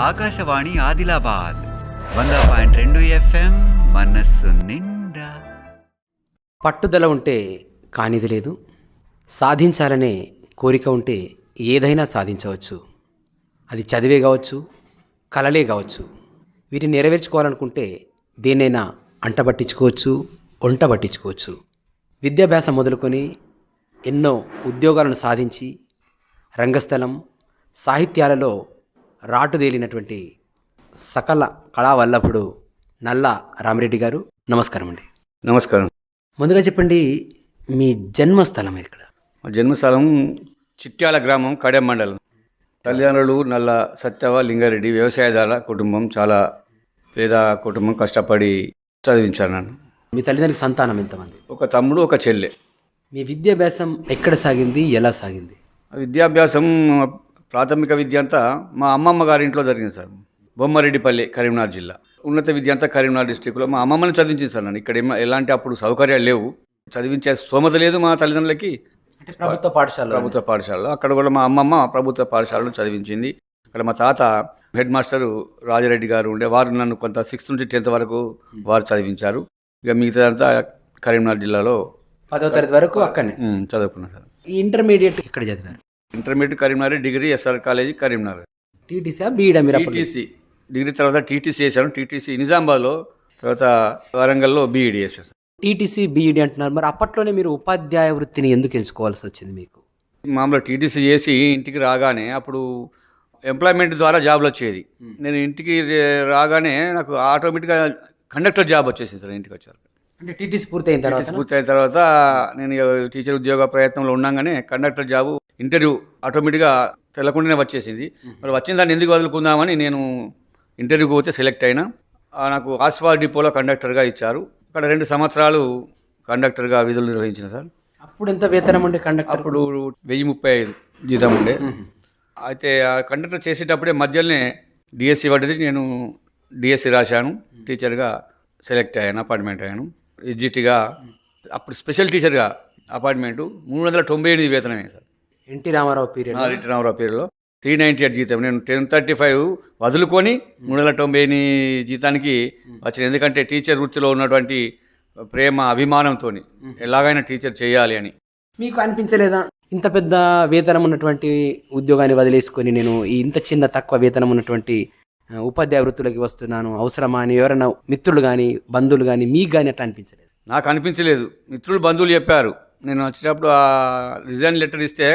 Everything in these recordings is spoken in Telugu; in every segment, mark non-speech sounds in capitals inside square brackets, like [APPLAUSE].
ఆకాశవాణి ఆదిలాబాద్ వంద పాయింట్ రెండు ఎఫ్ఎం మనస్సు నిండా. పట్టుదల ఉంటే కానిది లేదు. సాధించాలనే కోరిక ఉంటే ఏదైనా సాధించవచ్చు. అది చదివే కావచ్చు కలలే కావచ్చు. వీటిని నెరవేర్చుకోవాలనుకుంటే దేన్నైనా అంటబట్టించుకోవచ్చు వంట పట్టించుకోవచ్చు. విద్యాభ్యాసం మొదలుకొని ఎన్నో ఉద్యోగాలను సాధించి రంగస్థలం సాహిత్యాలలో రాటుదేలినటువంటి సకల కళావల్లభుడు నల్ల రామిరెడ్డి గారు నమస్కారం అండి. నమస్కారం. ముందుగా చెప్పండి మీ జన్మస్థలం ఇక్కడ? మా జన్మస్థలం చిట్యాల గ్రామం కడెం మండలం. తల్లిదండ్రులు నల్ల సత్యవ లింగారెడ్డి వ్యవసాయదారుల కుటుంబం చాలా పేద కుటుంబం కష్టపడి చదివించాను నన్ను. మీ తల్లిదండ్రులకు సంతానం ఎంతమంది? ఒక తమ్ముడు ఒక చెల్లె. మీ విద్యాభ్యాసం ఎక్కడ సాగింది ఎలా సాగింది? విద్యాభ్యాసం ప్రాథమిక విద్య అంతా మా అమ్మమ్మ గారి ఇంట్లో జరిగింది సార్. బొమ్మారెడ్డిపల్లి కరీంనగర్ జిల్లా. ఉన్నత విద్య అంతా కరీంనగర్ డిస్టిక్లో మా అమ్మమ్మని చదివించింది సార్ నన్ను. ఇక్కడ ఎలాంటి అప్పుడు సౌకర్యాలు లేవు. చదివించే స్తోమత లేదు మా తల్లిదండ్రులకి. అంటే ప్రభుత్వ పాఠశాల ప్రభుత్వ పాఠశాలలో. అక్కడ కూడా మా అమ్మమ్మ ప్రభుత్వ పాఠశాలలో చదివించింది. అక్కడ మా తాత హెడ్ మాస్టర్ రాజారెడ్డి గారు ఉండే వారు నన్ను కొంత సిక్స్త్ నుంచి టెన్త్ వరకు వారు చదివించారు. ఇక మిగతాదంతా కరీంనగర్ జిల్లాలో పదో తరగతి వరకు అక్కడనే. చదువుకున్నాను సార్. ఇంటర్మీడియట్ ఇక్కడ చదివారు? Intermediate Karimnagar degree SR college Karimnagar. TTC బీఈడా మీరు టీటీసీ. డిగ్రీ తర్వాత టీటీసీ చేశాను. టీటీసీ నిజామాబాద్లో తర్వాత వరంగల్లో బీఈడీ చేశాను. టీటీసీ బీఈడి అంటున్నారు. మరి అప్పట్లోనే మీరు ఉపాధ్యాయ వృత్తిని ఎందుకు ఎంచుకోవాల్సి వచ్చింది మీకు? మామూలుగా టీటీసీ చేసి ఇంటికి రాగానే అప్పుడు ఎంప్లాయ్మెంట్ ద్వారా జాబ్లు వచ్చేది. నేను ఇంటికి రాగానే నాకు ఆటోమేటిక్గా కండక్టర్ జాబ్ వచ్చేసింది సార్ ఇంటికి వచ్చారు అంటే టీటీసీ పూర్తయిన తర్వాత? పూర్తయిన తర్వాత నేను టీచర్ ఉద్యోగ ప్రయత్నంలో ఉండగానే కండక్టర్ జాబు ఇంటర్వ్యూ ఆటోమేటిక్గా తెలకుండానే వచ్చేసింది. మరి వచ్చిన దాన్ని ఎందుకు వదులుకుందామని నేను ఇంటర్వ్యూకి పోతే సెలెక్ట్ అయినా నాకు ఆస్వా డిపోలో కండక్టర్గా ఇచ్చారు. అక్కడ రెండు సంవత్సరాలు కండక్టర్గా విధులు నిర్వహించిన సార్. అప్పుడు ఎంత వేతనం ఉండే కండక్టర్? అప్పుడు వెయ్యి ముప్పై ఐదు జీతం ఉండే. అయితే ఆ కండక్టర్ చేసేటప్పుడే మధ్యలోనే డిఎస్సి పడ్డది నేను డిఎస్సి రాశాను. టీచర్గా సెలెక్ట్ అయ్యాను అపాయింట్మెంట్ అయ్యాను. ఎగ్జిట్గా అప్పుడు స్పెషల్ టీచర్గా అపాయింట్మెంట్ మూడు వందల తొంభై ఎనిమిది వేతనమే sir. NT Ramarao period return hour పేరులో త్రీ నైంటీ ఎయిట్ జీతం. నేను టెన్ థర్టీ ఫైవ్ వదులుకొని మూడు వందల తొంభై జీతానికి వచ్చిన. ఎందుకంటే టీచర్ వృత్తిలో ఉన్నటువంటి ప్రేమ అభిమానంతో ఎలాగైనా టీచర్ చేయాలి అని. మీకు అనిపించలేదా? ఇంత పెద్ద వేతనం ఉన్నటువంటి ఉద్యోగాన్ని వదిలేసుకొని నేను ఈ ఇంత చిన్న తక్కువ వేతనం ఉన్నటువంటి ఉపాధ్యాయ వృత్తులకి వస్తున్నాను. అవసరమా అని ఎవరైనా మిత్రులు కానీ బంధువులు కానీ మీకు కానీ అట్లా అనిపించలేదు? నాకు అనిపించలేదు. మిత్రులు బంధువులు చెప్పారు. నేను వచ్చేటప్పుడు ఆ రిజైన్ లెటర్ ఇస్తే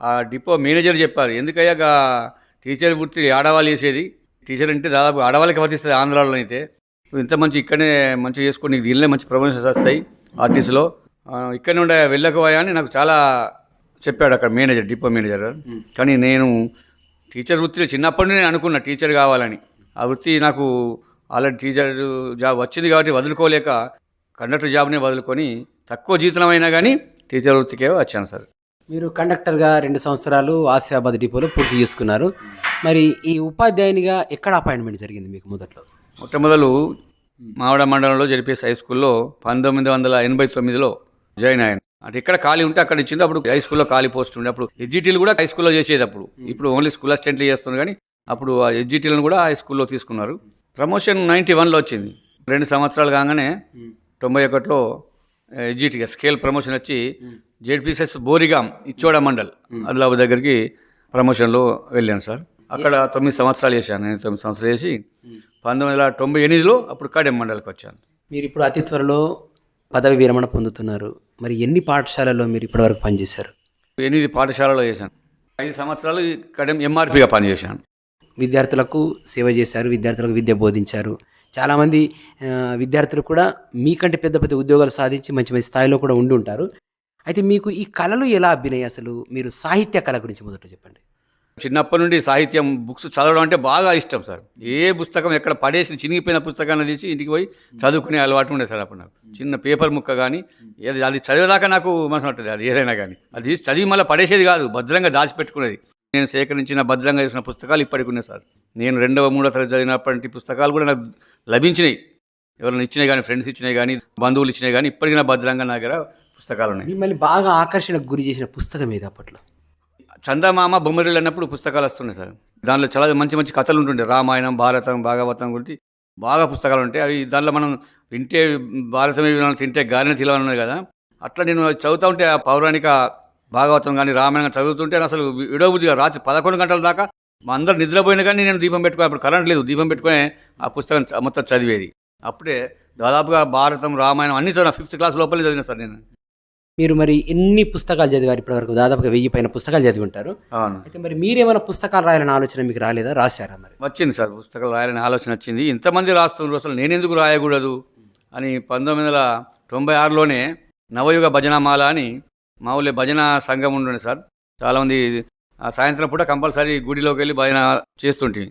ఆ డిపో మేనేజర్ చెప్పారు ఎందుకయ్యా టీచర్ వృత్తి ఆడవాళ్ళు చేసేది? టీచర్ అంటే దాదాపు ఆడవాళ్ళకి వర్తిస్తుంది ఆంధ్రాలో అయితే. ఇంత మంచి ఇక్కడనే మంచిగా చేసుకొని నీకు దీనిలో మంచి ప్రమోషన్స్ వస్తాయి ఆర్టీసీలో. ఇక్కడ ఉండే వెళ్ళకపోయా అని నాకు చాలా చెప్పాడు అక్కడ మేనేజర్ డిపో మేనేజర్. కానీ నేను టీచర్ వృత్తిలో చిన్నప్పటి నుండి నేను అనుకున్నా టీచర్ కావాలని. ఆ వృత్తి నాకు ఆల్రెడీ టీచర్ జాబ్ వచ్చింది కాబట్టి వదులుకోలేక కండక్టర్ జాబ్నే వదులుకొని తక్కువ జీతమైనా కానీ టీచర్ వృత్తికే వచ్చాను సార్. మీరు కండక్టర్గా రెండు సంవత్సరాలు ఆసియాబాద్ డిపోలో పూర్తి చేసుకున్నారు. మరి ఈ ఉపాధ్యాయునిగా ఎక్కడ అపాయింట్మెంట్ జరిగింది మీకు మొదట్లో? మొట్టమొదలు మావడ మండలంలో జరిపేసి హై స్కూల్లో పంతొమ్మిది వందల ఎనభై తొమ్మిదిలో జాయిన్ అయ్యాను. అంటే ఇక్కడ ఖాళీ ఉంటే అక్కడ ఇచ్చింది అప్పుడు హై స్కూల్లో ఖాళీ పోస్ట్ ఉండే. అప్పుడు ఎడ్జిటీలు కూడా హై స్కూల్లో చేసేది అప్పుడు ఇప్పుడు ఓన్లీ స్కూల్ అసిస్టెంట్లు చేస్తున్నారు కానీ అప్పుడు ఆ ఎడ్జిటీలను కూడా హై స్కూల్లో తీసుకున్నారు. ప్రమోషన్ నైంటీ వన్లో వచ్చింది. రెండు సంవత్సరాలు కాగానే తొంభై ఒకటిలో ఎడ్జిటీగా స్కేల్ ప్రమోషన్ వచ్చి జెడ్పీసెస్ బోరిగాం ఇచ్చోడ మండల్ ఆదిలాబాద్ దగ్గరికి ప్రమోషన్లో వెళ్ళాను సార్. అక్కడ తొమ్మిది సంవత్సరాలు చేశాను నేను తొమ్మిది సంవత్సరాలు చేసి పంతొమ్మిది వందల తొంభై ఎనిమిదిలో అప్పుడు కడెం మండలికి వచ్చాను. మీరు ఇప్పుడు అతి త్వరలో పదవి విరమణ పొందుతున్నారు. మరి ఎన్ని పాఠశాలలో మీరు ఇప్పటివరకు పనిచేశారు? ఎనిమిది పాఠశాలలో చేశాను. ఐదు సంవత్సరాలు కడెం ఎంఆర్పిగా పనిచేశాను. విద్యార్థులకు సేవ చేశారు విద్యార్థులకు విద్య బోధించారు. చాలామంది విద్యార్థులు కూడా మీకంటే పెద్ద పెద్ద ఉద్యోగాలు సాధించి మంచి మంచి స్థాయిలో కూడా ఉండి ఉంటారు. అయితే మీకు ఈ కళలు ఎలా అభినయ అసలు? మీరు సాహిత్య కళ గురించి మొదట చెప్పండి. చిన్నప్పటి నుండి సాహిత్యం బుక్స్ చదవడం అంటే బాగా ఇష్టం సార్. ఏ పుస్తకం ఎక్కడ పడేసి చినిగిపోయిన పుస్తకాన్ని తీసి ఇంటికి పోయి చదువుకునే అలవాటు ఉండే సార్ అప్పుడు నాకు. చిన్న పేపర్ ముక్క కానీ ఏది అది చదివేదాకా నాకు మనసు ఉంటుంది అది ఏదైనా కానీ. అది చదివి మళ్ళీ పడేసేది కాదు భద్రంగా దాచిపెట్టుకునేది. నేను సేకరించిన భద్రంగా చేసిన పుస్తకాలు ఇప్పటికి ఉన్నాయి సార్. నేను రెండవ మూడో తరగతి చదివినప్పటి పుస్తకాలు కూడా నాకు లభించినాయి. ఎవరైనా ఇచ్చినాయి కానీ ఫ్రెండ్స్ ఇచ్చినాయి కానీ బంధువులు ఇచ్చినాయి కానీ ఇప్పటికీ నా భద్రంగా నా దగ్గర పుస్తకాలు ఉన్నాయి. మిమ్మల్ని బాగా ఆకర్షణకు గురి చేసిన పుస్తకం ఏది అప్పట్లో? చందమామ బొమ్మరిల్లు అన్నప్పుడు పుస్తకాలు వస్తున్నాయి సార్. దానిలో చాలా మంచి మంచి కథలు ఉంటుండే రామాయణం భారతం భాగవతం గురించి బాగా పుస్తకాలు ఉంటాయి. అవి దానిలో మనం వింటే భారతమే వినాలి తింటే గాలిని తిలవన్నది కదా. అట్లా నేను చదువుతూ ఉంటే ఆ పౌరాణిక భాగవతం కానీ రామాయణం కానీ చదువుతుంటే అసలు విడవబుద్ధిగా రాత్రి పదకొండు గంటల దాకా మా అందరు నిద్రపోయినా కానీ నేను దీపం పెట్టుకుని అప్పుడు కరెంట్ లేదు దీపం పెట్టుకొని ఆ పుస్తకం మొత్తం చదివేది. అప్పుడే దాదాపుగా భారతం రామాయణం అన్ని చదివిన ఫిఫ్త్ క్లాస్ లోపలే చదివిన సార్ నేను. మీరు మరి ఎన్ని పుస్తకాలు చదివారు ఇప్పటివరకు? దాదాపుగా వెయ్యి పైన పుస్తకాలు చదివి ఉంటారు. అవును. అయితే మరి మీరేమైనా పుస్తకాలు రాయాలనే ఆలోచన మీకు రాలేదా? రాశారా మరి? వచ్చింది సార్ పుస్తకాలు రాయాలని ఆలోచన వచ్చింది. ఇంతమంది రాస్తున్నారు అసలు నేను ఎందుకు రాయకూడదు? అని పంతొమ్మిది వందల తొంభై ఆరులోనే నవయుగ భజనమాల అని మా ఊళ్ళో భజన సంఘం ఉండే సార్. చాలామంది సాయంత్రం పూట కంపల్సరీ గుడిలోకి వెళ్ళి భజన చేస్తుంటే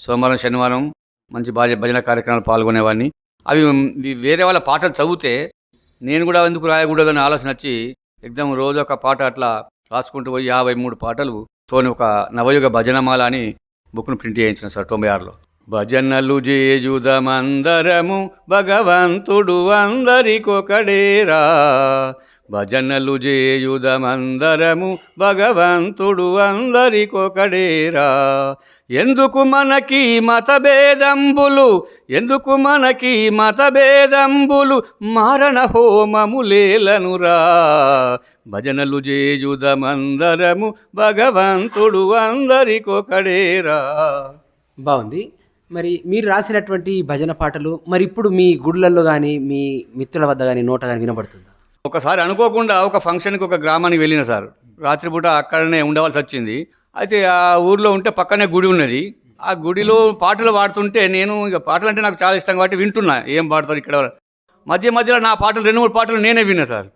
సోమవారం శనివారం మంచి భజ భజన కార్యక్రమాలు పాల్గొనేవాడిని. అవి వేరే వాళ్ళ పాటలు చదివితే నేను కూడా ఎందుకు రాయకూడదు అని ఆలోచన వచ్చి ఎగ్జామ్ రోజు ఒక పాట అట్లా రాసుకుంటూ పోయి యాభై మూడు పాటలు తోని ఒక నవయుగ భజనమాల అని బుక్ను ప్రింట్ చేయించిన సార్ తొంభై ఆరులో. భజనలు చేయుదమందరము భగవంతుడు అందరికొకడేరా. భజనలు చేయుదమందరము భగవంతుడు అందరికొకడేరా. ఎందుకు మనకి మతభేదంబులు ఎందుకు మనకి మతభేదంబులు మారణ హోమములేలనురా భజనలు చేయుదమందరము భగవంతుడు అందరికొకడేరా. బాగుంది. మరి మీరు రాసినటువంటి భజన పాటలు మరి ఇప్పుడు మీ గుడులలో కానీ మీ మిత్రుల వద్ద కానీ నోట కానీ వినబడుతుందా? ఒకసారి అనుకోకుండా ఒక ఫంక్షన్కి ఒక గ్రామానికి వెళ్ళిన సార్. రాత్రిపూట అక్కడనే ఉండవలసి వచ్చింది. అయితే ఆ ఊర్లో ఉంటే పక్కనే గుడి ఉన్నది. ఆ గుడిలో పాటలు పాడుతుంటే నేను ఇక పాటలు అంటే నాకు చాలా ఇష్టం కాబట్టి వింటున్నా. ఏం పాడతారు ఇక్కడ? మధ్య మధ్యలో నా పాటలు రెండు మూడు పాటలు నేనే విన్నా సార్.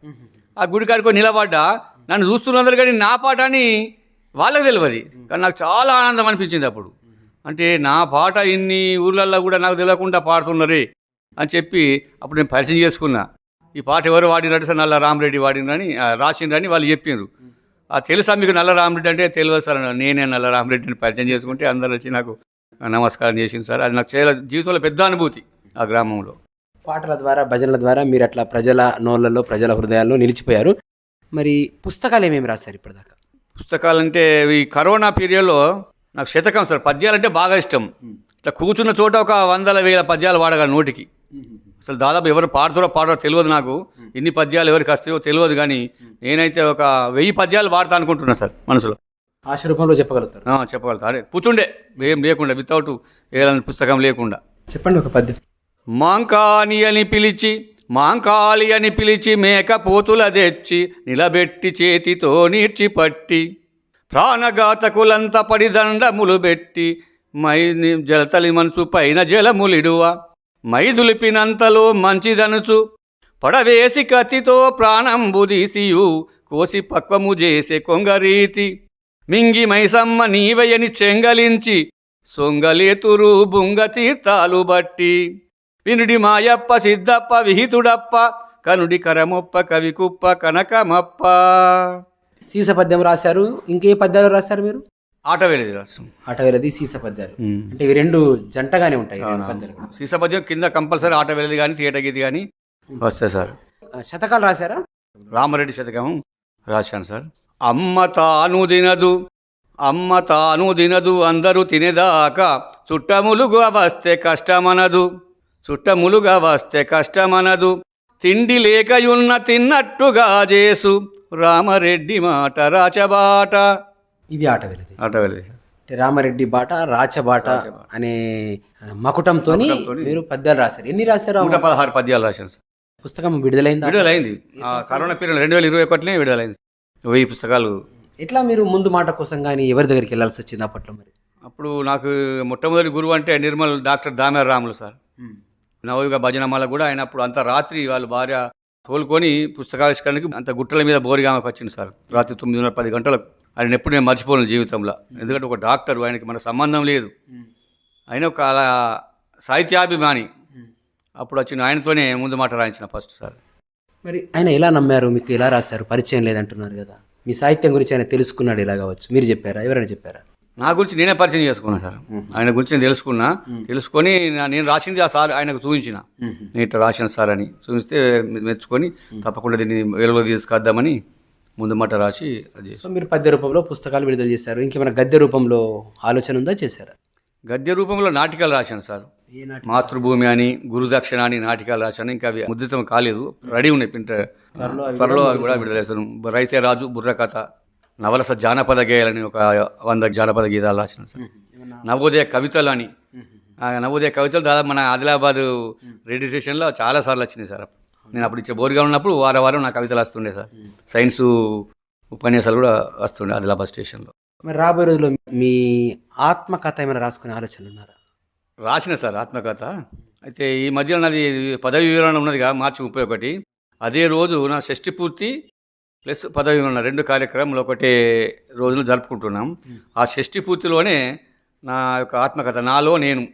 ఆ గుడి కాడికి నిలబడ్డా. నన్ను చూస్తున్నందరూ కానీ నా పాట అని వాళ్ళకి తెలియదు కానీ నాకు చాలా ఆనందం అనిపించింది అప్పుడు. అంటే నా పాట ఇన్ని ఊర్లల్లో కూడా నాకు తెలియకుండా పాడుతున్నారే అని చెప్పి అప్పుడు నేను పరిచయం చేసుకున్నా. ఈ పాట ఎవరు వాడినట్టు సార్ నల్ల రామరెడ్డి వాడినని ఆ, రాసిండ్రని వాళ్ళు చెప్పిండ్రు ఆ తెలుసా మీకు నల్ల రామరెడ్డి అంటే? తెలియదు సార్. నేనే నల్ల రామరెడ్డిని పరిచయం చేసుకుంటే అందరు వచ్చి నాకు నమస్కారం చేసింది సార్. అది నాకు చాలా జీవితంలో పెద్ద అనుభూతి ఆ గ్రామంలో. పాటల ద్వారా భజనల ద్వారా మీరు అట్లా ప్రజల నోళ్ళల్లో ప్రజల హృదయాల్లో నిలిచిపోయారు. మరి పుస్తకాలు ఏమేమి రాశారు ఇప్పటిదాకా? పుస్తకాలంటే ఈ కరోనా పీరియడ్లో నాకు శతకం సార్. పద్యాలంటే బాగా ఇష్టం. ఇట్లా కూర్చున్న చోట ఒక వందల వేల పద్యాలు వాడగా నోటికి. అసలు దాదాపు ఎవరు పాడుతారో పాడరో తెలియదు నాకు. ఎన్ని పద్యాలు ఎవరికి వస్తాయో తెలియదు కానీ నేనైతే ఒక వెయ్యి పద్యాలు వాడతా అనుకుంటున్నా సార్ మనసులో. ఆశ రూపంలో చెప్పగలుగుతారు చెప్పగలుగుతా. అరే కూర్చుండే. ఏం లేకుండా వితౌట్ ఏదైనా పుస్తకం లేకుండా. చెప్పండి ఒక పద్యం. మాంకాని అని పిలిచి మాంకాళి అని పిలిచి మేకపోతుల తెచ్చి నిలబెట్టి చేతితో నీడ్చి పట్టి ప్రాణఘాతకులంత పడిదండములు పెట్టి మై జలతలి మనసు పైన జలములిడువ. మైదులిపినంతలో మంచిదనుచు. పడవేసి కత్తితో ప్రాణంబుదీసియు కోసి పక్వము చేసే కొంగరీతి. మింగి మైసమ్మ నీవయని చెంగలించి. సొంగలేతురు బుంగ తీర్థాలు బట్టి. వినుడి మాయప్ప సిద్ధప్ప విహితుడప్ప. కనుడి కరమొప్ప కవికుప్ప కనకమప్ప. సీస పద్యం రాశారు. ఇంకే పద్యాలు రాశారు మీరు? ఆట వేలేది రాష్ట్రం ఆటవేలది సీస పద్యాలు. అంటే ఇవి రెండు జంటగానే ఉంటాయి కూడా. సీసపద్యం కింద కంపల్సరీ ఆట వేలేది కానీ తీయట గీతి కానీ వస్తాయి సార్. శతకాలు రాశారా? రామరెడ్డి శతకం రాశాను సార్. అమ్మ తాను తినదు అమ్మ తాను తినదు అందరూ తినేదాకా చుట్టములుగా వస్తే కష్టమనదు చుట్టములుగా వస్తే కష్టమనదు. తిండి లేకయున్న తిన్నట్టుగా చేసు. రామరెడ్డి మాట రాచబాట. ఇది ఆటవేలది ఆట వెళ్ళేది అంటే రామారెడ్డి బాట రాచబాట అనే మకుటంతో మీరు పద్యాలు రాశారు. ఎన్ని రాశారు నూట పదహారు పద్యాలు రాశాను సార్. పుస్తకం విడుదలైందా? విడుదలైంది. కరోనా పీరియడ్ రెండు వేల ఇరవై ఒకటినే విడుదలైంది. వెయ్యి పుస్తకాలు. ఎట్లా మీరు ముందు మాట కోసం కానీ ఎవరి దగ్గరికి వెళ్ళాల్సి వచ్చింది అప్పట్లో మరి? అప్పుడు నాకు మొట్టమొదటి గురువు అంటే నిర్మల్ డాక్టర్ దామేర్ రాములు సార్ నవయుగ భజనమాల కూడా ఆయన అప్పుడు అంత రాత్రి వాళ్ళ భార్య తోలుకొని పుస్తకావిష్కరణకి అంత గుట్టల మీద బోరిగామకు వచ్చింది సార్. రాత్రి తొమ్మిదిన్నర పది గంటలకు. ఆయన ఎప్పుడు నేను మర్చిపోను జీవితంలో. ఎందుకంటే ఒక డాక్టర్ ఆయనకి మన సంబంధం లేదు. ఆయన ఒక అలా సాహిత్యాభిమాని. అప్పుడు వచ్చిన ఆయనతోనే ముందు మాట రాయించిన ఫస్ట్ సార్. మరి ఆయన ఎలా నమ్మారు? మీకు ఎలా రాశారు? పరిచయం లేదంటున్నారు కదా. మీ సాహిత్యం గురించి ఆయన తెలుసుకున్నాడు ఎలా కావచ్చు? మీరు చెప్పారా? ఎవరైనా చెప్పారా? నా గురించి నేనే పరిచయం చేసుకున్నా సార్. ఆయన గురించి నేను తెలుసుకున్నా. తెలుసుకొని నేను రాసింది ఆ సార్ ఆయనకు చూపించిన. నేను ఇట్లా రాసిన సార్ అని చూపిస్తే మెచ్చుకొని తప్పకుండా దీన్ని వెలుగులో తీసుకొద్దామని ముందు మాట రాసి అది సో మీరు పద్య రూపంలో పుస్తకాలు విడుదల చేశారు. ఇంకేమైనా గద్య రూపంలో ఆలోచన ఉందా చేశారా? గద్య రూపంలో నాటికలు రాశాను సార్. మాతృభూమి అని గురుదక్షిణ అని నాటికలు రాశాను. ఇంకా అవి ముద్రితం కాలేదు. రెడీ ఉన్నాయి. ప్రింట్ త్వరలో అవి కూడా విడుదల చేస్తాను. రైతే రాజు బుర్ర కథ నవలస జానపద గేయాలని ఒక వంద జానపద గీతాలు రాసిన సార్. నవోదయ కవితలు అని. నవోదయ కవితలు దాదాపు మన ఆదిలాబాద్ రేడియో స్టేషన్లో చాలా సార్లు వచ్చినాయి సార్. నేను అప్పుడు ఇచ్చే బోర్గా ఉన్నప్పుడు వారం వారం నా కవితలు వస్తుండే సార్. సైన్స్ ఉపన్యాసాలు కూడా వస్తుండే ఆదిలాబాద్ స్టేషన్లో. మరి రాబోయే రోజుల్లో మీ ఆత్మకథ ఏమైనా రాసుకునే ఆలోచనలు ఉన్నారా? రాసిన సార్ ఆత్మకథ. అయితే ఈ మధ్యలో నాది పదవి వివరణ ఉన్నదిగా మార్చి ముప్పై ఒకటి. అదే రోజు నా షష్టి పూర్తి ప్లస్ పదవి వివరణ రెండు కార్యక్రమాలు ఒకటే రోజులు జరుపుకుంటున్నాం. ఆ షష్టి పూర్తిలోనే నా యొక్క ఆత్మకథ నాలో నేను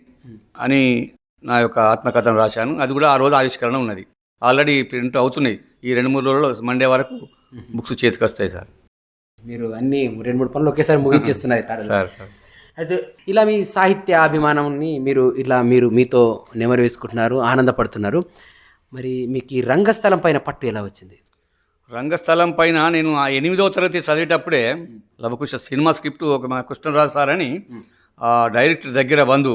అని నా యొక్క ఆత్మకథను రాశాను. అది కూడా ఆ రోజు ఆవిష్కరణ ఉన్నది. ఆల్రెడీ ప్రింట్ అవుతున్నాయి. ఈ రెండు మూడు రోజుల్లో మండే వరకు బుక్స్ చేతికి వస్తాయి సార్. మీరు అన్ని రెండు మూడు పనులు ఒకేసారి ముగించేస్తున్నారు. [LAUGHS] Sir sir. అయితే ఇలా మీ సాహిత్య అభిమానాన్ని మీరు ఇట్లా మీరు మీతో నెమరు వేసుకుంటున్నారు ఆనందపడుతున్నారు. మరి మీకు ఈ రంగస్థలం పైన పట్టు ఎలా వచ్చింది? రంగస్థలం పైన నేను ఆ ఎనిమిదవ తరగతి చదివేటప్పుడే లవకుశ సినిమా స్క్రిప్ట్ ఒక మా కృష్ణరాజు సార్ అని ఆ డైరెక్టర్ దగ్గర బంధు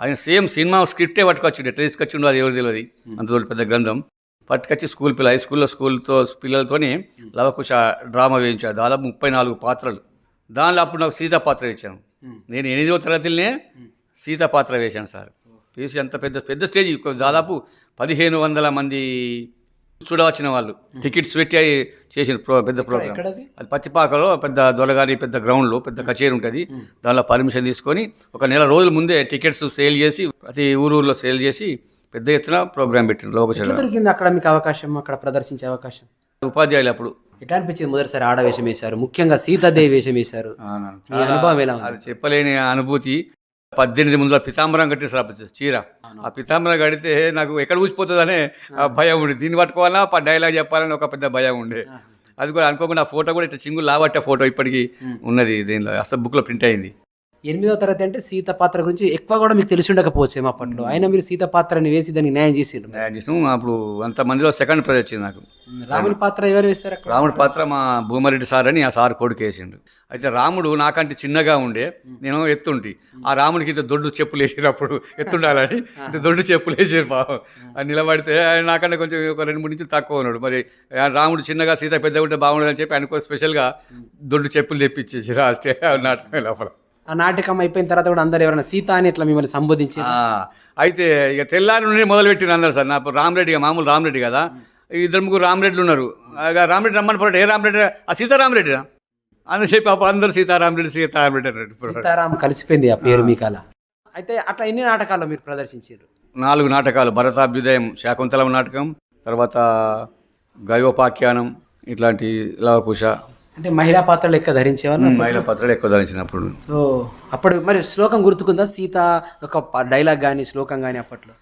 ఆయన సేమ్ సినిమా స్క్రిప్టే పట్టుకొచ్చిండు ఎట్లా తీసుకొచ్చిండు అది ఎవరు తెలియదు అంత తోటి పెద్ద గ్రంథం. పట్టుకొచ్చి స్కూల్ పిల్ల హై స్కూల్లో స్కూల్తో పిల్లలతోని లవకుశ డ్రామా వేయించాడు. దాదాపు ముప్పై నాలుగు పాత్రలు. దానిలో అప్పుడు నాకు సీత పాత్ర ఇచ్చాను నేను ఎనిమిదవ తరగతిలోనే సీత పాత్ర వేశాను సార్. వేసి అంత పెద్ద పెద్ద స్టేజ్ దాదాపు పదిహేను వందల మంది చూడవచ్చిన వాళ్ళు. టికెట్స్ పెట్టి చేసిన ప్రో పెద్ద ప్రోగ్రామ్? అది పత్తిపాకలో పెద్ద దొరగారి పెద్ద గ్రౌండ్లో పెద్ద కచేరీ ఉంటుంది. దానిలో పర్మిషన్ తీసుకొని ఒక నెల రోజుల ముందే టికెట్స్ సేల్ చేసి ప్రతి ఊరూరులో సేల్ చేసి పెద్ద ఎత్తున ప్రోగ్రామ్ పెట్టిన దొరికింది అక్కడ మీకు అవకాశం అక్కడ ప్రదర్శించే అవకాశం? ఉపాధ్యాయులు అప్పుడు. ఎట్లా అనిపించింది మొదటిసారి ఆడ వేషం వేశారు? ముఖ్యంగా సీతాదేవి వేషం వేశారు. అనుభవం ఎలా ఉంది? అది చెప్పలేని అనుభూతి. పద్దెనిమిది ముందుల పితాంబరం కట్టేసారు అప్పుడు చీర. ఆ పితాంబరం కడితే నాకు ఎక్కడ ఊసిపోతుందనే ఆ. భయం ఉండే. దీన్ని పట్టుకోవాలా? డైలాగ్ చెప్పాలని ఒక పెద్ద భయం ఉండే. అది కూడా అనుకోకుండా ఆ ఫోటో కూడా ఇట్లా చింగులు లాబట్టే ఫోటో ఇప్పటికీ ఉన్నది దీనిలో. అసలు బుక్లో ప్రింట్ అయింది. ఎనిమిదో తరగతి అంటే సీత పాత్ర గురించి ఎక్కువ కూడా మీకు తెలిసి ఉండకపోవచ్చేమో అప్పట్లో. అయినా మీరు సీత పాత్రని వేసి దానికి న్యాయం చేసారు తయారు చేసినాం. అప్పుడు అంత మందిలో సెకండ్ ప్రైజ్ వచ్చింది నాకు. రాముని పాత్ర ఎవరు వేశారు అక్కడ? రాముడి పాత్ర మా భూమారెడ్డి సార్ అని ఆ సార్ కొడుకు వేసిండు. అయితే రాముడు నాకంటే చిన్నగా ఉండే నేను ఎత్తుంటి. ఆ రాముడికి ఇంత దొడ్డు చెప్పులు వేసినప్పుడు ఎత్తుండాలని [LAUGHS] ఇంత దొడ్డు చెప్పులు వేసారు పాపం. అది నిలబడితే నాకంటే కొంచెం ఒక రెండు మూడు నుంచి తక్కువ ఉన్నాడు. మరి రాముడు చిన్నగా సీత పెద్దగా ఉంటే బాగుండదు అని చెప్పి ఆయనకు స్పెషల్గా దొడ్డు చెప్పులు తెప్పించేసి ఆ నాటకం లోపల. ఆ నాటకం అయిపోయిన తర్వాత కూడా అందరు ఎవరైనా సీత అని ఇట్లా మిమ్మల్ని సంబోధించి అయితే ఇక తెల్లారి నుండి మొదలుపెట్టిన అందరు సార్. నా రామరెడ్డి మామూలు రామరెడ్డి కదా. ఇద్దరు ముగ్గురు రామరెడ్డిలు ఉన్నారు. రామరెడ్డి రమ్మని పోరాడు ఏ రామరెడ్డి? ఆ సీతారామరెడ్డిరా అని చెప్పి అప్పుడు అందరు సీతారామరెడ్డి సీతారామరెడ్డి అన్నట్టు పోరాడు. సీతారాం కలిసిపోయింది ఆ పేరు మీకు అలా. అయితే అట్లా ఎన్ని నాటకాల్లో మీరు ప్రదర్శించారు? నాలుగు నాటకాలు. భరతాభ్యుదయం శాకుంతలం నాటకం తర్వాత గయోపాఖ్యానం ఇట్లాంటి లవకుశ అంటే మహిళా పాత్రలు ఎక్కువ ధరించేవాళ్ళు మహిళా పత్రాలు ఎక్కువ ధరించినప్పుడు. సో అప్పుడు మరి శ్లోకం గుర్తుకుందా? సీత ఒక డైలాగ్ కానీ శ్లోకం కానీ అప్పట్లో?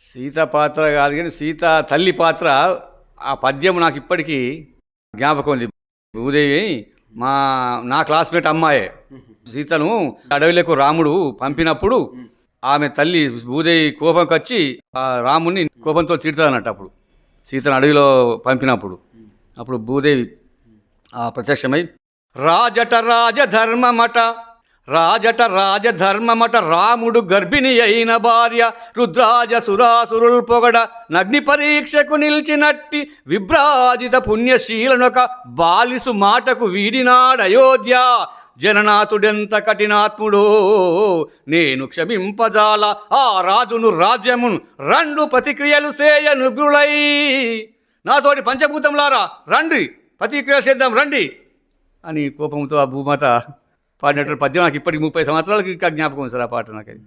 సీత పాత్ర కాదు కానీ సీత తల్లి పాత్ర ఆ పద్యం నాకు ఇప్పటికీ జ్ఞాపకం ఉంది. భూదేవి మా నా క్లాస్మేట్ అమ్మాయే. సీతను అడవిలకు రాముడు పంపినప్పుడు ఆమె తల్లి భూదేవి కోపంకి వచ్చి ఆ రాముని కోపంతో తిడతానట అప్పుడు. సీతను అడవిలో పంపినప్పుడు. అప్పుడు భూదేవి ప్రత్యక్షమై రాజట రాజధర్మమట రాజట రాజధర్మమట రాముడు గర్భిణి అయిన భార్య రుద్రాజ సురాసురుల్ పొగడ నగ్ని పరీక్షకు నిలిచినట్టి విభ్రాజిత పుణ్యశీలనొక బాలిసు మాటకు వీడినాడు అయోధ్య. జననాథుడెంత కఠినాత్ముడో నేను క్షమింపజాల ఆ రాజును రాజ్యమున్ రెండు ప్రతిక్రియలు సేయనుగులై నాతోటి పంచభూతంలారా రండి. ప్రతిక్రియ చేద్దాం రండి అని కోపంతో ఆ భూమాత పాడినటువంటి పద్యం నాకు ఇప్పటికి ముప్పై సంవత్సరాలకి ఇంకా జ్ఞాపకం సార్ ఆ పాట నాకు అది.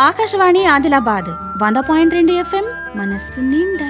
ఆకాశవాణి ఆదిలాబాద్ వంద పాయింట్ రెండు ఎఫ్ఎం మనస్సు నిండా